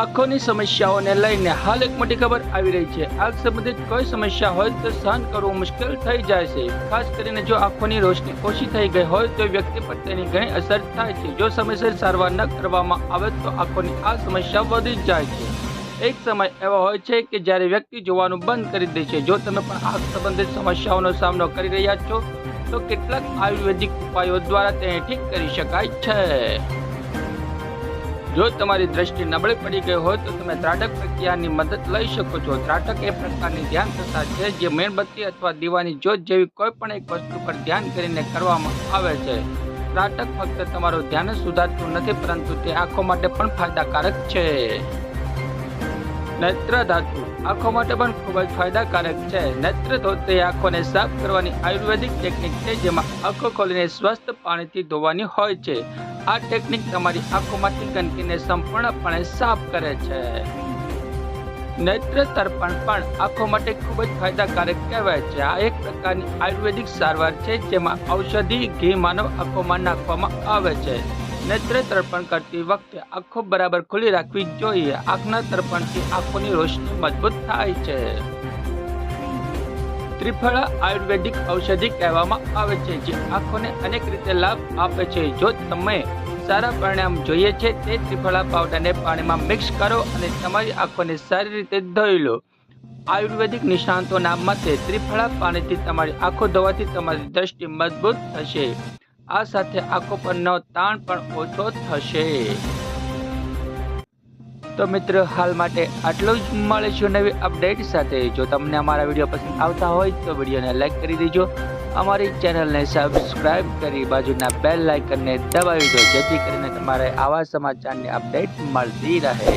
આંખોની સમસ્યાઓને લઈને હાલ એક મોટી ખબર આવી રહી છે. આંખ સંબંધિત કોઈ સમસ્યા હોય તો સહન કરવું મુશ્કેલ થઈ જાય છે. ખાસ કરીને જો આંખોની રોશની ઓછી થઈ ગઈ હોય તો વ્યક્તિ પર તેની ઘણી અસર થાય છે. જો સમયસર સારવાર ન કરવામાં આવે તો આંખોની આ સમસ્યા વધી જાય છે. એક સમય એવો હોય છે કે જ્યારે વ્યક્તિ જોવાનું બંધ કરી દે છે. જો તમે પણ આંખ સંબંધિત સમસ્યાઓનો સામનો કરી રહ્યા છો, તો કેટલાક આયુર્વેદિક ઉપાયો દ્વારા તેને ઠીક કરી શકાય છે. જો તમારી દ્રષ્ટિ નબળી પડી ગઈ હોય તો તમે ત્રાટક પ્રક્રિયાની મદદ લઈ શકો છો. ત્રાટક એ પ્રકારની ધ્યાન થતા છે જે મીણબત્તી અથવા દીવાની જ્યોત જેવી કોઈ પણ એક વસ્તુ પર ધ્યાન કરીને કરવામાં આવે છે. ત્રાટક ફક્ત તમારું ધ્યાન સુધારતું નથી, પરંતુ તે આંખો માટે પણ ફાયદાકારક છે. નેત્ર ધાતુ. આંખો માટે પણ ખૂબ જ ફાયદાકારક છે. નેત્ર ધોતે આંખોને સાફ કરવાની આયુર્વેદિક ટેકનિક છે, જેમાં આંખો ખોલીને સ્વસ્થ પાણીથી ધોવાની હોય છે. આ ટેકનિક તમારી આંખોમાંથી ગંદકીને સંપૂર્ણપણે સાફ કરે છે. નેત્ર તર્પણ પણ આંખો માટે ખૂબ જ ફાયદાકારક કહેવાય છે. આ એક પ્રકારની આયુર્વેદિક સારવાર છે જેમાં ઔષધિ, ઘી માનવ આંખોમાં નાખવામાં આવે છે. નેત્ર તર્પણ કરતી વખતે આંખો બરાબર ખુલ્લી રાખવી જોઈએ. આંખના તર્પણથી આંખોની રોશની મજબૂત થાય છે. ત્રિફળા આયુર્વેદિક ઔષધિ કહેવામાં આવે છે, જે આંખોને અનેક રીતે લાભ આપે છે. જો તમે સારા પરિણામ જોઈએ છે, તે ત્રિફળા પાવડરને પાણીમાં મિક્સ કરો અને તમારી આંખોને સારી રીતે ધોઈ લો. આયુર્વેદિક નિષ્ણાંતોના મતે ત્રિફળા પાણીથી તમારી આંખો ધોવાથી તમારી દ્રષ્ટિ મજબૂત થશે. આ સાથે આંખો પરનો તાણ પણ ઓછો થશે. તો મિત્રો, હાલ માટે આટલું જ. મળીશું નવી અપડેટ સાથે. જો તમને અમારા વીડિયો પસંદ આવતા હોય, તો વિડીયોને લાઇક કરી દેજો. અમારી ચેનલને સબસ્ક્રાઇબ કરી બાજુના બેલ લાઇકનને દબાવી દો જેથી કરીને તમારે આવા સમાચારની અપડેટ મળતી રહે.